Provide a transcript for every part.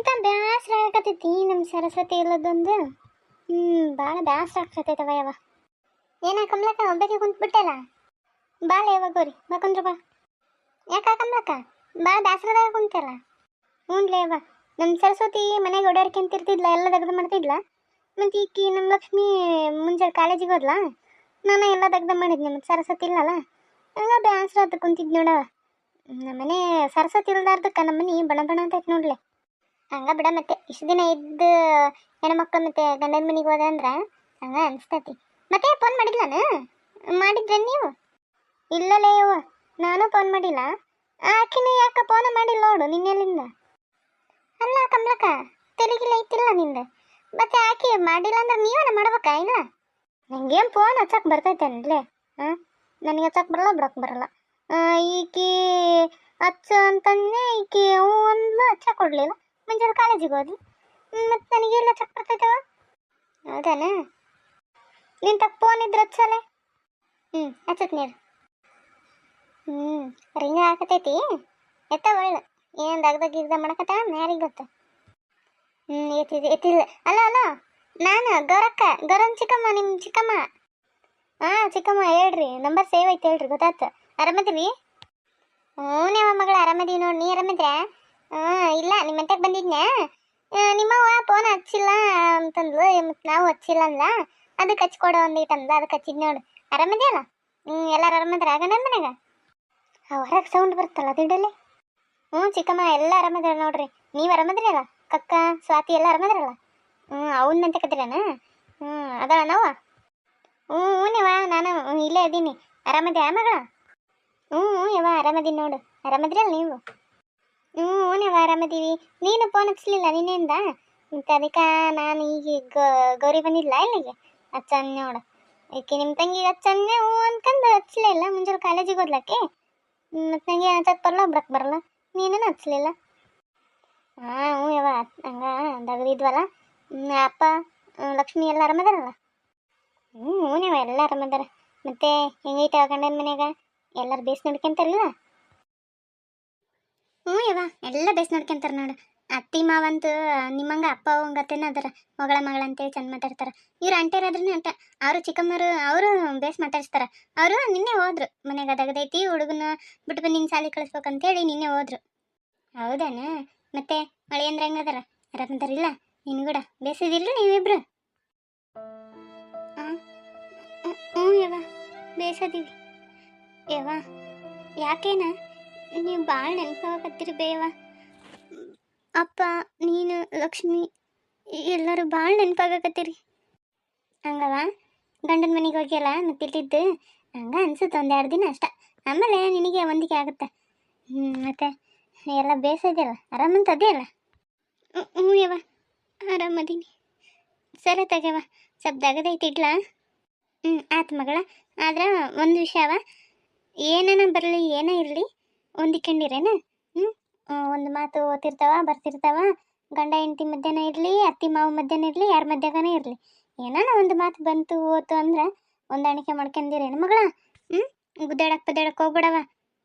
ಎಂತ ಬ್ಯಾಸರ ಆಗತೈತಿ ನಮ್ಮ ಸರಸ್ವತಿ ಇಲ್ಲದೊಂದು ಹ್ಞೂ ಭಾಳ ಬ್ಯಾಸರ ಆಗ್ತೈತವ ಯವ ಏನ ಕಮ್ಲಕ್ಕ ಒಬ್ಬಕ್ಕೆ ಕುಂತ್ಬಿಟ್ಟಲ್ಲ? ಬಾಳ ಯಾವಾಗ ಗೋರಿ, ಬಾ ಕುಂದ್ರ ಬಾ. ಯಾಕ ಕಮಲಕ್ಕ? ಭಾಳ ಬ್ಯಾಸರದಾಗ ಕುಂತಲ್ಲ ಹ್ಞೂನ್ಲೇ ಯವ್ವ ನಮ್ಮ ಸರಸ್ವತಿ ಮನೆಗೆ ಓಡಾಡ್ಕೊಂತಿರ್ತಿದ್ಲ ಎಲ್ಲ ದಗ್ದು ಮಾಡ್ತಿದ್ಲ? ಮತ್ತು ಈಕಿ ನಮ್ಮ ಲಕ್ಷ್ಮಿ ಮುಂಜಾನೆ ಕಾಲೇಜಿಗೆ ಹೋದ್ಲ? ನಾನು ಎಲ್ಲ ದಗ್ದ ಮಾಡಿದ್ನಿ, ಮತ್ತು ಸರಸ್ವತಿ ಇಲ್ಲಲ್ಲ? ಹಂಗ ಬ್ಯಾಸರ ಆತ ಕುಂತಿದ್ ನೋಡವ ನಮ್ಮನೆ ಸರಸ್ವತಿ ಇಲ್ದಾರ್ದಕ್ಕ ನಮ್ಮನೆ ಬಣ ಬಣ ಅಂತ ನೋಡ್ಲೆ. ಹಂಗ ಬಿಡ ಮತ್ತೆ. ಇಷ್ಟು ದಿನ ಇದ್ದ ಹೆಣ್ಮಕ್ಳು ಮತ್ತೆ ಗಂಡನ ಮನೆಗೆ ಹೋದ ಅಂದ್ರೆ ಹಂಗ ಅನಿಸ್ತೈತಿ. ಮತ್ತೆ ಫೋನ್ ಮಾಡಿದ್ಲಾನ ಮಾಡಿದ್ರೆ ನೀವು? ಇಲ್ಲಲೇ ಯವ್ವ ನಾನು ಫೋನ್ ಮಾಡಿಲ್ಲ. ಆಕಿನ ಯಾಕ ಫೋನ್ ಮಾಡಿಲ್ಲ ನೋಡು ನಿನ್ನೆಲ್ಲಿಂದ ಅಲ್ಲ ಕಮಲಕ್ಕ ತೆಲಿಗಿಲ್ಲ ಐತಿಲ್ಲ ನಿಂದ. ಮತ್ತೆ ಆಕಿ ಮಾಡಿಲ್ಲ ಅಂದ್ರೆ ನೀವನ ಮಾಡ್ಬೇಕಾ ಇಲ್ಲ ನಂಗೇನು ಫೋನ್ ಹಚ್ಚಕ್ಕೆ ಬರ್ತೈತೆ ಅನ್ಲೇ. ಹಾಂ ನನಗೆ ಹಚ್ಚಕ್ ಬರಲ್ಲ ಬಿಡಕ್ ಬರಲ್ಲ. ಈಕೆ ಹಚ್ಚ ಅಂತಂದೆ ಈಕೆ ಹ್ಞೂ ಅಂದ್ಲು, ಹಚ್ಚಕ್ ಕೊಡ್ಲಿಲ್ಲ. ಮುಂಜಾನೆ ಕಾಲೇಜಿಗೆ ಹೋದ್ಲು. ಮತ್ತು ನನಗೆಲ್ಲ ಚಕ್ ಬರ್ತೈತವ ಹೌದಾನ? ನಿನ್ ತಕ್ಕ ಫೋನ್ ಇದ್ರೆ ಹಚ್ಚಲೆ ಹ್ಞೂ ಹಚ್ಚತ್ ನೀರು. ಹ್ಞೂ ರಿಂಗ ಹಾಕತೈತಿ. ಎತ್ತ ಒಳ್ಳೆ ಏನು ದಗ್ದಾಗ ಗಿಗ್ದ ಮಾಡಕತ್ತ? ಯಾರಿಗೆ ಗೊತ್ತ? ಹ್ಞೂ ಎತ್ತಿದ ಎತ್ತಿಲ್ಲ. ಅಲ್ಲ ಅಲ್ಲ, ನಾನು, ಗೌರಕ್ಕ, ಗೌರನ್ ಚಿಕ್ಕಮ್ಮ ನಿಮ್ಮ ಚಿಕ್ಕಮ್ಮ. ಹಾಂ ಚಿಕ್ಕಮ್ಮ, ಹೇಳ್ರಿ. ನಂಬರ್ ಸೇವ್ ಐತೆ ಹೇಳ್ರಿ, ಗೊತ್ತಾಯ್ತು. ಆರಾಮದಿರಿ ಹ್ಞೂ ನಿಮ್ಮ ಮಗಳು ಆರಾಮದಿ ನೋಡಿ. ನೀ ಆರಾಮಿದ್ರೆ ಹಾಂ, ಇಲ್ಲ ನಿಮ್ಮ ಮನೆಗೆ ಬಂದಿದ್ನ್ಯಾ? ನಿಮ್ಮವ್ವ ಫೋನ್ ಹಚ್ಚಿಲ್ಲ ಅಂತಂದ್ಲು ಮತ್ತು ನಾವು ಹಚ್ಚಿಲ್ಲ ಅಂದ್ಲ ಅದಕ್ಕೆ ಹಚ್ಕೊಡು ಒಂದು ಅಂದ್ಲ ಅದಕ್ಕೆ ಹಚ್ಚಿದ್ ನೋಡು. ಆರಾಮದಿಯಲ್ಲ ಹ್ಞೂ ಎಲ್ಲರೂ ಆರಾಮದ್ರ ಗಂಡನ ಮನೆಗ ಹೊರಗೆ ಸೌಂಡ್ ಬರುತ್ತಲ್ಲ ದಿಡಲ್ಲಿ ಹ್ಞೂ ಚಿಕ್ಕಮ್ಮ, ಎಲ್ಲ ಆರಾಮದಾರ ನೋಡ್ರಿ. ನೀವು ಆರಾಮದ್ರಲ್ಲ ಕಕ್ಕ, ಸ್ವಾತಿ ಎಲ್ಲ ಆರಾಮದ್ರಲ್ಲ ಹ್ಞೂ ಅವ್ನ ಅಂತ ಕತ್ತೀರನ ಹ್ಞೂ ಅದಳ ನಾವ ಹ್ಞೂ ಹ್ಞೂನಿವ ನಾನು ಇಲ್ಲೇ ಇದ್ದೀನಿ ಆರಾಮದ್ಯಾ ಮಗಳ? ಹ್ಞೂ ಹ್ಞೂ ಯವ್ವ ಆರಾಮದೀನಿ ನೋಡು. ಆರಾಮದ್ರಲ್ಲ ನೀವು? ಹ್ಞೂ ನೀವ ಆರಾಮದೀವಿ ನೀನು ಫೋನ್ ಹಚ್ಚಲಿಲ್ಲ ನಿನ್ನೆಯಿಂದ? ಮತ್ತೆ ಅದಕ್ಕೆ ನಾನು ಈಗ ಗೌರಿ ಬಂದಿಲ್ಲ ಇಲ್ಲಿಗೆ? ಹಚ್ಚನ್ ನೋಡ. ಈಕೆ ನಿಮ್ಮ ತಂಗಿಗೆ ಹಚ್ಚನ್ನೆ ಹ್ಞೂ ಅನ್ಕಂಡು ಹಚ್ಚಲೇ ಇಲ್ಲ, ಮುಂಜಾನೆ ಕಾಲೇಜಿಗೆ ಓದ್ಲಕ್ಕೆ ಮತ್ತು ನಂಗೆ ಹಚ್ಚಕ್ಕೆ ಬರಲ್ಲ ಒಬ್ರಕ್ಕೆ ಬರಲ್ಲ ನೀನೇನು ಹಚ್ಚಲಿಲ್ಲ ಹಾಂ ಹ್ಞೂ ಯಾವ ಹಂಗ ದಗದಿದ್ವಲ್ಲ ಅಪ್ಪ ಲಕ್ಷ್ಮಿ ಎಲ್ಲ ಆರಾಮದಾರಲ್ಲ? ಹ್ಞೂ ಹ್ಞೂ ನೀವು ಎಲ್ಲ ಆರಾಮದಾರ. ಮತ್ತೆ ಹೆಂಗೈತೆ ಗಂಡನ ಮನ್ಯಾಗ ಎಲ್ಲರೂ ಬೇಸ್ ನೋಡ್ಕೊಂತಾರಲ್ಲ? ಹ್ಞೂ ಯವ್ವ ಎಲ್ಲ ಬೇಸ್ ನೋಡ್ಕೊಂತಾರೆ ನೋಡು. ಅತ್ತಿ ಮಾವಂತೂ ನಿಮ್ಮಂಗ ಅಪ್ಪ ಅವಂಗತ್ತೇನ ಅದರ ಮಗಳ ಮಗಳ ಅಂತೇಳಿ ಚಂದ ಮಾತಾಡ್ತಾರ. ಇವ್ರು ಅಂಟೇರಾದ್ರೂ ಅಂಟ ಅವರು ಚಿಕ್ಕಮ್ಮರು ಅವರು ಬೇಸ್ ಮಾತಾಡಿಸ್ತಾರೆ. ಅವರು ನಿನ್ನೆ ಹೋದ್ರು ಮನೆಗೆ ಅದಾಗದೈತಿ ಹುಡುಗನ ಬಿಟ್ಟು ಬಂದು ನಿನ್ನ ಸಾಲಿ ಕಳಿಸ್ಬೇಕಂತೇಳಿ ನಿನ್ನೆ ಹೋದ್ರು. ಹೌದಾನ? ಮತ್ತೆ ಮಳೆ ಅಂದ್ರೆ ಹೆಂಗದಾರ ಇಲ್ಲ? ನೀನು ಕೂಡ ಬೇಸಿದಿಲ್ಲ ನೀವಿಬ್ರು? ಹ್ಞೂ, ಯವ್ವ ಯವ್ವ ಯಾಕೇನ? ನೀವು ಭಾಳ ನೆನಪಾಗತ್ತೀರಿ ಬೇವ. ಅಪ್ಪ, ನೀನು, ಲಕ್ಷ್ಮಿ ಎಲ್ಲರೂ ಭಾಳ ನೆನಪಾಗಕತ್ತೀರಿ ಹಂಗವ? ಗಂಡನ ಮನೆಗೆ ಹೋಗ್ಯಲ್ಲ ಮತ್ತಿಲ್ಲಿದ್ದು ಹಂಗ ಅನ್ಸುತ್ತೆ ಒಂದೆರಡು ದಿನ ಅಷ್ಟ. ಆಮೇಲೆ ನಿನಗೆ ಹೊಂದಿಕೆ ಆಗುತ್ತೆ. ಹ್ಞೂ ಮತ್ತೆ ಎಲ್ಲ ಬೇಸದಿಲ್ಲ ಆರಾಮಂತ ಅಲ್ಲ? ಹ್ಞೂ ಯವ ಆರಾಮದೀನಿ ಸರಿ ತಗವ ಸ್ವಲ್ಪ ದಗದೈತಿ ಇಡ್ಲ? ಹ್ಞೂ ಆಯ್ತು ಮಗಳ, ಆದ್ರೆ ಒಂದು ವಿಷಯವ ಏನೇನ ಬರಲಿ, ಏನೇ ಇರಲಿ ಹೊಂದಿಕೊಂಡಿರೇನ ಹ್ಞೂ ಒಂದು ಮಾತು ಓದ್ತಿರ್ತಾವ, ಬರ್ತಿರ್ತಾವ. ಗಂಡ, ಹೆಂಡತಿ ಮಧ್ಯಾಹ್ನ ಇರಲಿ, ಅತ್ತಿ, ಮಾವು ಮಧ್ಯಾಹ್ನ ಇರಲಿ, ಯಾರ ಮಧ್ಯಾಹ್ನ ಇರಲಿ. ಏನಾನ ಒಂದು ಮಾತು ಬಂತು ಓತು ಅಂದ್ರೆ ಹೊಂದಾಣಿಕೆ ಮಾಡ್ಕೊಂಡಿರೇನು ಮಗಳ? ಹ್ಞೂ ಗುದ್ದಾಡಕ್ಕೆ ಪದ್ದಾಡಕ್ಕೆ ಹೋಗ್ಬಿಡವ.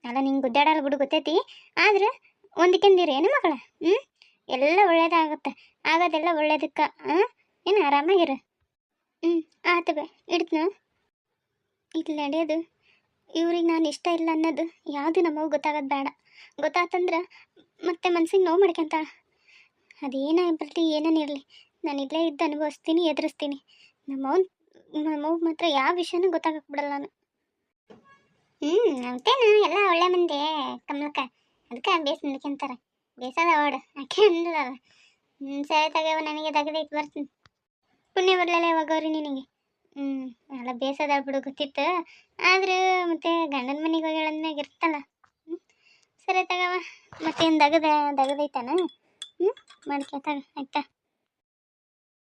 ಅಲ್ಲ ನಿಂಗೆ ಗುದ್ದಾಡಲ್ಲ ಬಿಡು ಗೊತ್ತೈತಿ. ಆದ್ರೆ ಹೊಂದಿಕೊಂಡಿರೇನು ಮಗಳ? ಹ್ಞೂ ಎಲ್ಲ ಒಳ್ಳೇದಾಗುತ್ತೆ. ಆಗೋದೆಲ್ಲ ಒಳ್ಳೇದಕ್ಕೆ. ಹಾಂ ಏನು ಆರಾಮಾಗಿರು? ಹ್ಞೂ ಆತು ಬೇ ಇಡ್ತು ಇಲ್ಲಿ ನಡೆಯೋದು ಇವ್ರಿಗೆ ನಾನು ಇಷ್ಟ ಇಲ್ಲ ಅನ್ನೋದು ಯಾವುದು ನಮಗೆ ಗೊತ್ತಾಗೋದು ಬೇಡ. ಗೊತ್ತಾತಂದ್ರೆ ಮತ್ತೆ ಮನ್ಸಿಗೆ ನೋವು ಮಾಡ್ಕೊಂತ ಅದೇನೇ ಬರಲಿ ಇರಲಿ. ನಾನು ಇಲ್ಲೇ ಇದ್ದು ಅನುಭವಿಸ್ತೀನಿ, ಎದುರಿಸ್ತೀನಿ. ನಮ್ಮವ್ ನಮ್ಮವ್ ಮಾತ್ರ ಯಾವ ವಿಷಯನೂ ಗೊತ್ತಾಗಕ್ಕೆ ಬಿಡಲ್ಲ ನಾನು ಹ್ಞೂ ಅಂತೇನು ಎಲ್ಲ ಒಳ್ಳೆ ಮಂದಿ ಕಮಲಕ್ಕ. ಅದಕ್ಕೆ ಬೇಸ್ ನಡ್ಕೊಂತಾರೆ ಬೇಸದ ಓಡು ಯಾಕೆ ಅಂದಲ್ಲ ಹ್ಞೂ ಸರಿ ತಗವ ನನಗೆ ತಗದೈತೆ ಬರ್ತೀನಿ. ಪುಣ್ಯ ಬರಲಿಲ್ಲ ಯಾವಾಗ ಅವ್ರಿ ನಿನಗೆ. ಹ್ಞೂ ಎಲ್ಲ ಬೇಸದ ಬಿಡು ಗೊತ್ತಿತ್ತು. ಆದರೂ ಮತ್ತೆ ಗಂಡನ ಮನೆಗೆ ಹೋಗಿ ಹೇಳದ್ಮ್ಯಾಗ ಇರ್ತಲ್ಲ. ಹ್ಞೂ ಸರಿ ತಗವ ಮತ್ತೇನು ದಗದ, ದಗದೈತಾನ? ಹ್ಞೂ ಮಾಡ್ಕೊ ಆಯ್ತಾ?